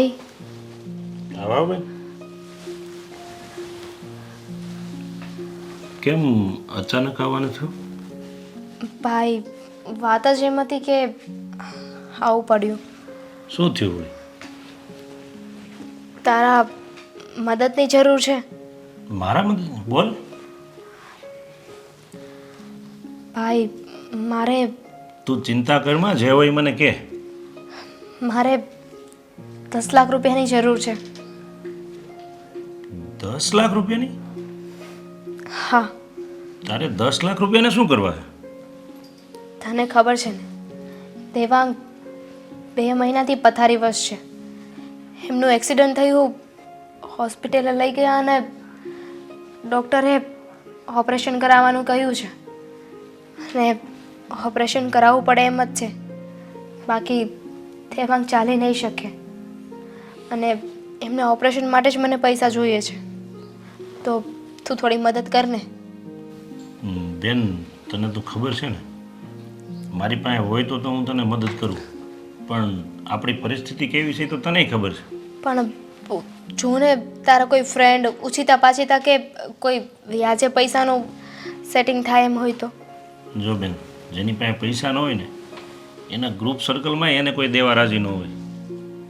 ભાઈ. આવ બેન કેમ અચાનક આવવાનું થયું ભાઈ વાત જ એમ હતી કે આવું પડ્યું. શું થયું હોય? તારા મદદની જરૂર છે. મારા મદદ? બોલ. ભાઈ મારે તું ચિંતા કરમાં જે હોય મને કે. મારે દસ લાખ રૂપિયાની જરૂર છે. દસ લાખ રૂપિયાની? હા. તારે દસ લાખ રૂપિયાને શું કરવા તને ખબર છે ને દેવાંગ બે મહિનાથી પથારીવશ છે. એમનું એક્સિડન્ટ થયું હોસ્પિટલે લઈ ગયા અને ડૉક્ટરે ઓપરેશન કરાવવાનું કહ્યું છે. અને ઓપરેશન કરાવવું પડે એમ જ છે. બાકી દેવાંગ ચાલી નહીં શકે. અને એમના ઓપરેશન માટે જ મને પૈસા જોઈએ છે. તો તું થોડી મદદ કર ને. બેન તને તો ખબર છે ને? મારી પાસે હોય તો તો હું તને મદદ કરું. પણ આપણી પરિસ્થિતિ કેવી છે તો તને ખબર છે. પણ જો ને તારા કોઈ ફ્રેન્ડ ઉછીતા પાછીતા કે કોઈ વ્યાજે પૈસાનું સેટિંગ થાય એમ હોય તો? જો બેન જેની પાસે પૈસા ન હોય ને એના ગ્રુપ સર્કલમાં એને કોઈ દેવા રાજી ન હોય.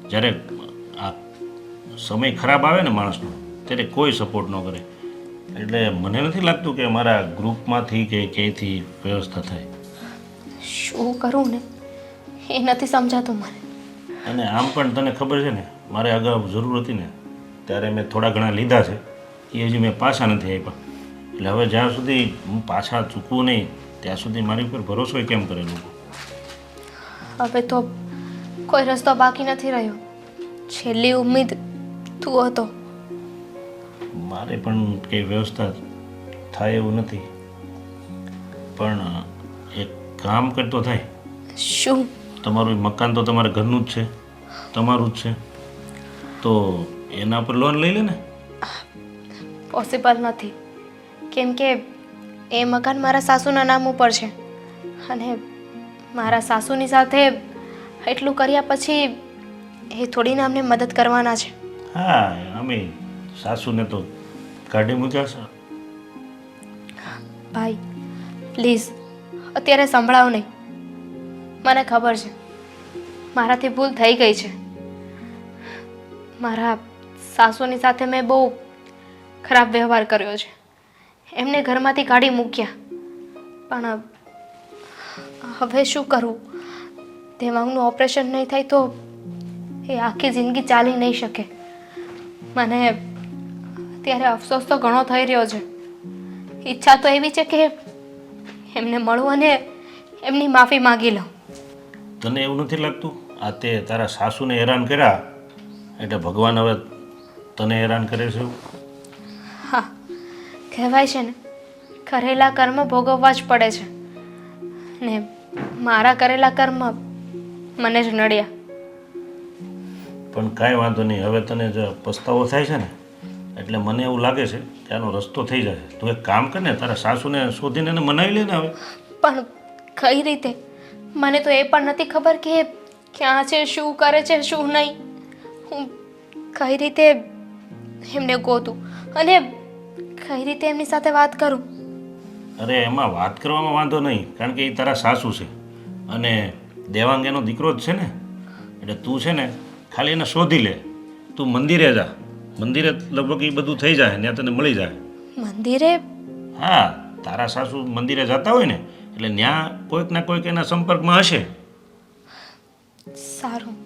જ્યારે આ સમય ખરાબ આવે ને માણસનો ત્યારે કોઈ સપોર્ટ ન કરે. એટલે મને નથી લાગતું કે મારા ગ્રુપમાંથી કે ક્યાંયથી વ્યવસ્થા થાય. શું કરું ને? એ નથી સમજાતું મને. અને આમ પણ તને ખબર છે ને મારે અગાઉ જરૂર હતી ને ત્યારે મેં થોડા ઘણા લીધા છે. એ હજી મેં પાછા નથી આપ્યા. એટલે હવે જ્યાં સુધી હું પાછા ચૂકવું નહીં ત્યાં સુધી મારી ઉપર ભરોસો કેમ કરે લોકો? હવે તો કોઈ રસ્તો બાકી નથી રહ્યો. છેલ્લી ઉમ્મીદ તું હતો. મારે પણ કંઈ વ્યવસ્થા થાય એવું નથી. પણ એક કામ કરતો થાય. શું? તમારું મકાન તો તમારા ઘરનું જ છે. તમારું જ છે. તો એના પર લોન લઈ લે ને. પોસિબલ નથી. કેમ કે એ મકાન મારા સાસુના નામ ઉપર છે. અને મારા સાસુની સાથે એટલું કર્યા પછી એ થોડીને અમને મદદ કરવાના છે. હા અમે સાસુને તો કાઢી મૂક્યા છે. ભાઈ પ્લીઝ અત્યારે સંભળાવ નહીં. મને ખબર છે મારાથી ભૂલ થઈ ગઈ છે. મારા સાસુની સાથે મેં બહુ ખરાબ વ્યવહાર કર્યો છે. એમને ઘરમાંથી કાઢી મૂક્યા. પણ હવે શું કરું? દેવાંગનું ઓપરેશન નહીં થાય તો એ આખી જિંદગી ચાલી નહીં શકે. મને અત્યારે અફસોસ તો ઘણો થઈ રહ્યો છે. ઈચ્છા તો એવી છે કે એમને મળું અને એમની માફી માંગી લઉં. તને એવું નથી લાગતું? આ તે તારા સાસુને હેરાન કર્યા? એટલે ભગવાન હવે તને હેરાન કરે છે હા કહેવાય છે ને કરેલા કર્મ ભોગવવા જ પડે છે. ને મારા કરેલા કર્મ મને જ નડ્યા. પણ કાંઈ વાંધો નહીં. હવે તને જો પસ્તાવો થાય છે ને એટલે મને એવું લાગે છે કે આનો રસ્તો થઈ જશે. તું એક કામ કર ને તારા સાસુને શોધીને એને મનાવી લે ને હવે. પણ કઈ રીતે? મને તો એ પણ નથી ખબર કે ક્યાં છે શું કરે છે શું નહીં. હું કઈ રીતે એમને ગોતું? અને કઈ રીતે એમની સાથે વાત કરું? અરે એમાં વાત કરવામાં વાંધો નહીં કારણ કે એ તારા સાસુ છે. અને દેવાંગ એનો દીકરો જ છે ને. એટલે તું છે ને ખાલી એને શોધી લે. તું મંદિરે જા. મંદિરે લગભગ એ બધું થઈ જાય ત્યાં તને મળી જાય. મંદિરે? હા તારા સાસુ મંદિરે જતા હોય ને એટલે ત્યાં કોઈક ના કોઈક એના સંપર્કમાં હશે. સારું.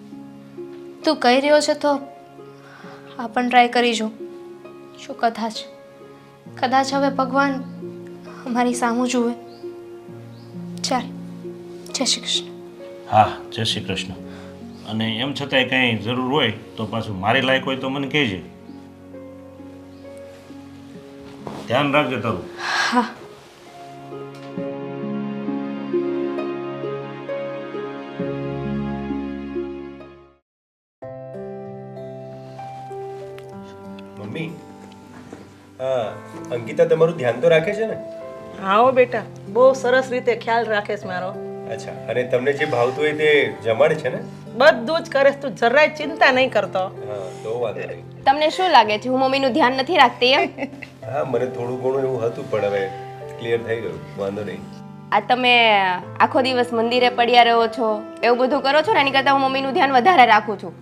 તું કહી રહ્યો છે તો આ પણ ટ્રાય કરી જો. શું કદાચ. કદાચ હવે ભગવાન અમારી સામું જુએ. ચાલ. જય શ્રી કૃષ્ણ. હા જય શ્રી કૃષ્ણ. અને એમ છતાંય કાંઈ જરૂર હોય તો પાછું મારી લાયક હોય તો મને કહેજે. ધ્યાન રાખજે તારું. હા. મમ્મી હા અંકિતા તમારું ધ્યાન તો રાખે છે ને? હાઓ બેટા બહુ સરસ રીતે ખ્યાલ રાખે છે મારો. અચ્છા અને તમને જે ભાવતું હોય તે જમાડે છે ને? બધું જ કરે છે, તું જરાય ચિંતા નહીં કરતો. તમને શું લાગે છે હું મમ્મીનું ધ્યાન નથી રાખતી એમ? હા મને થોડું ઘણું એવું હતું પણ હવે ક્લિયર થઈ ગયું. વાંધો નહીં. આ તમે આખો દિવસ મંદિરે પડ્યા રહો છો એવું બધું કરો છો ને? એની કરતાં હું મમ્મીનું ધ્યાન વધારે રાખું છું.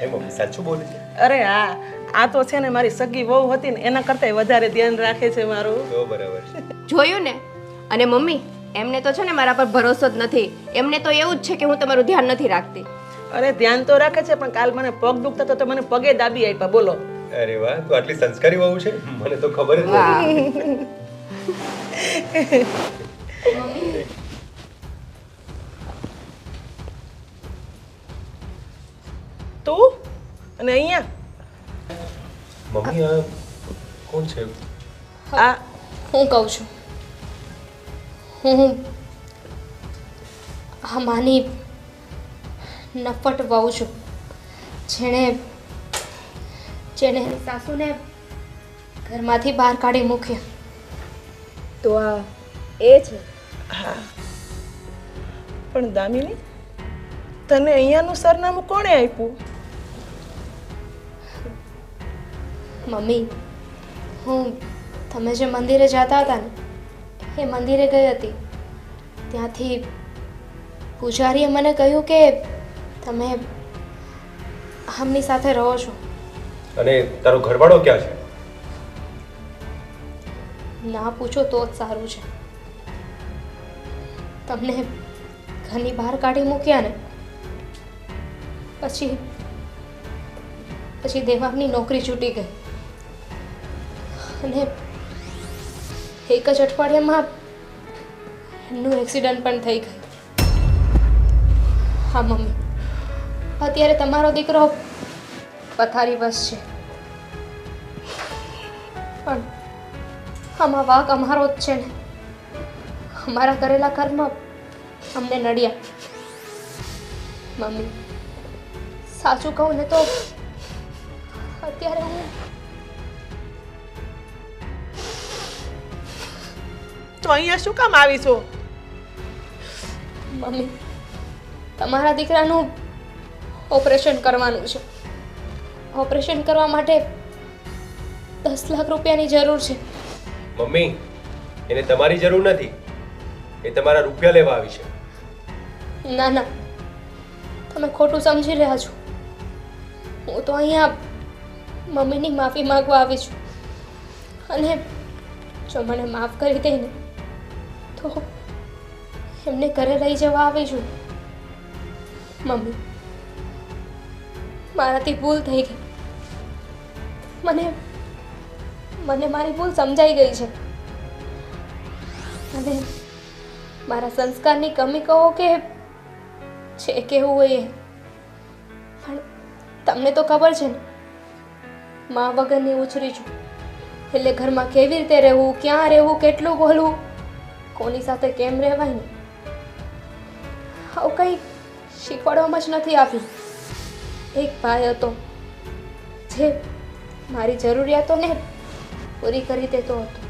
હે મમ્મી સાચું બોલે છે? અરે હા આ તો છે ને મારી સગી વહુ હતી ને એના કરતાં વધારે ધ્યાન રાખે છે મારું. તો બરાબર છે. જોયું ને? અને મમ્મી એમને તો છે ને મારા પર ભરોસો જ નથી. એમને તો એવું જ છે કે હું તમારું ધ્યાન નથી રાખતી. અરે ધ્યાન તો રાખે છે પણ કાલ મને પગ દુખતા તો મને પગે દાબી આપ્યા. બોલો. અરે વાહ તું આટલી સંસ્કારી વહુ છે? મને તો ખબર જ નથી. તું? અને અહીંયા? મમ્મી આ કોણ છે? આ? હું કહું છું. હું. આ માની નફટ વહુ છું. જેણે જેણે સાસુને ઘરમાંથી બહાર કાઢી મૂક્યા. તો આ એ છે? હા. પણ દામિની તને અહીંયાનું સરનામું કોણે આપ્યું? મમ્મી હું તમે જે મંદિરે જતા હતા ને એ મંદિરે ગઈ હતી. ત્યાંથી પૂજારીએ મને કહ્યું કે તમે હમની સાથે રહો છો. અને તારો ઘરવાળો ક્યાં છે? ના પૂછો તો જ સારું છે. તમને ઘરની બહાર કાઢી મૂક્યા ને પછી પછી દેવાંગની નોકરી છૂટી ગઈ. અને એક જ અઠવાડિયામાં એમનું એક્સિડન્ટ પણ થઈ ગયું. હા મમ્મી. અત્યારે તમારો દીકરો પથારી બસ છે. પણ આમાં વાક અમારો જ છે ને. અમારા કરેલા કર્મ અમને નડ્યા. મમ્મી સાચું કહું ને તો અત્યારે હું તો અહીંયા શું કામ આવીશું? મમ્મી તમારા દીકરાનું ઓપરેશન કરવાનું છે. ઓપરેશન કરવા માટે દસ લાખ રૂપિયાની જરૂર છે. મમ્મી એને તમારી જરૂર નથી. એ તમારા રૂપિયા લેવા આવી છે. ના ના. તમે ખોટું સમજી રહ્યા છો. હું તો અહીંયા મમ્મીની માફી માંગવા આવી છું. અને જો મને માફ કરી દે ને તો એમને ઘરે લઈ જવા આવી છું. મમ્મી મારાથી ભૂલ થઈ ગઈ. મને મને મારી ભૂલ સમજાઈ ગઈ છે. અને મારા સંસ્કારની કમી કહો કે છે કેવું હોય એ. પણ તમને તો ખબર છે ને, મા વગરની ઉછરી છું. એટલે ઘરમાં કેવી રીતે રહેવું, ક્યાં રહેવું, કેટલું બોલવું, કોની સાથે કેમ રહેવાય ને? આવું કંઈ શીખવાડવામાં જ નથી આપ્યું એક ભાઈ હતો જે મારી જરૂરિયાતોને પૂરી કરી દેતો હતો.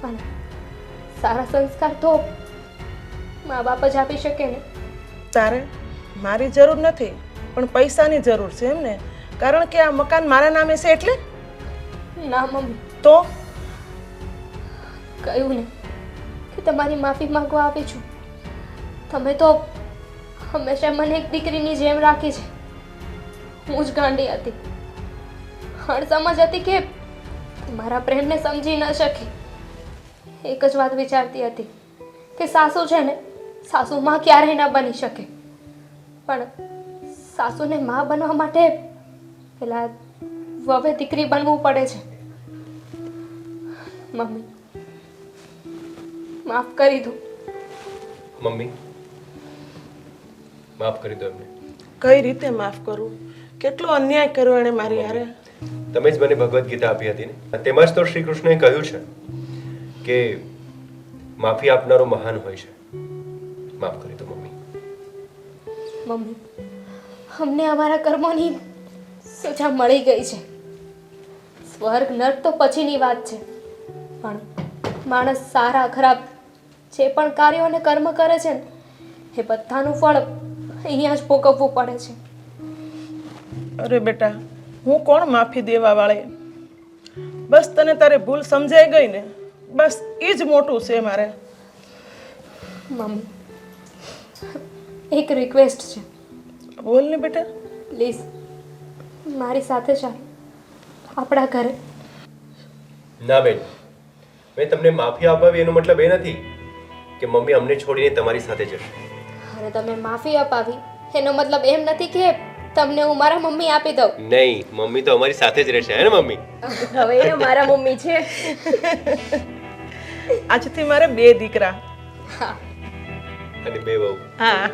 પણ સારા સંસ્કાર તો મા બાપ જ આપી શકે ને. તારે મારી જરૂર નથી પણ પૈસાની જરૂર છે એમ ને? કારણ કે આ મકાન મારા નામે છે એટલે? ના મમ્મી. તો? કહ્યું ને કે તમારી માફી માંગવા આવી છું. તમે તો હંમેશા મને એક દીકરીની જેમ રાખી છે. હું જ ગાંડી હતી. અણસમજ હતી કે મારા પ્રેમને સમજી ન શકી. એક જ વાત વિચારતી હતી કે સાસુ છે ને સાસુ માં ક્યારેય ન બની શકે. પણ સાસુને માં બનવા માટે પેલા વવે દીકરી બનવું પડે છે. મમ્મી માફ કરી દો. મમ્મી માફ કરી દો એમને. કઈ રીતે માફ કરું? કેટલો અન્યાય કર્યો એણે મારી હારે? તમે જ મને ભગવદ્ ગીતા આપી હતી ને? તેમાં જ તો શ્રી કૃષ્ણએ કહ્યું છે કે માફી આપનારો મહાન હોય છે. માફ કરી દો મમ્મી. મમ્મી અમને અમારા કર્મોની સજા મળી ગઈ છે. સ્વર્ગ નર્ક તો પછીની વાત છે. પણ માણસ સારા ખરાબ જે પણ કાર્યો અને કર્મ કરે છે ને એ બધાનું ફળ અહીંયા જ ભોગવવું પડે છે. અરે બેટા હું કોણ માફી દેવા વાળે? બસ તને તારે ભૂલ સમજાઈ ગઈ ને બસ એ જ મોટું છે મારે. મમ્મી એક રિક્વેસ્ટ છે. બોલ ને બેટા. પ્લીઝ મારી સાથે ચાલ આપણા ઘરે. ના બેન મેં તમને માફી અપાવી એનો મતલબ એ નથી કે મમ્મી અમને છોડીને તમારી સાથે જશે. અને તમે માફી અપાવી એનો મતલબ એમ નથી કે તમને હું મારા મમ્મી આપી દઉં. નહીં મમ્મી તો અમારી સાથે જ રહેશે હે ને મમ્મી? હવે એ મારા મમ્મી છે. આજથી મારે બે દીકરા. હા. અને બે બહુ હા.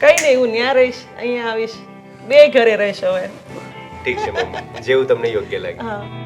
કઈ નહીં હું ત્યાં રહીશ અહીંયા આવીશ. બે ઘરે રહીશ હવે. ઠીક છે મમ્મી. જેવું તમને યોગ્ય લાગે. હા.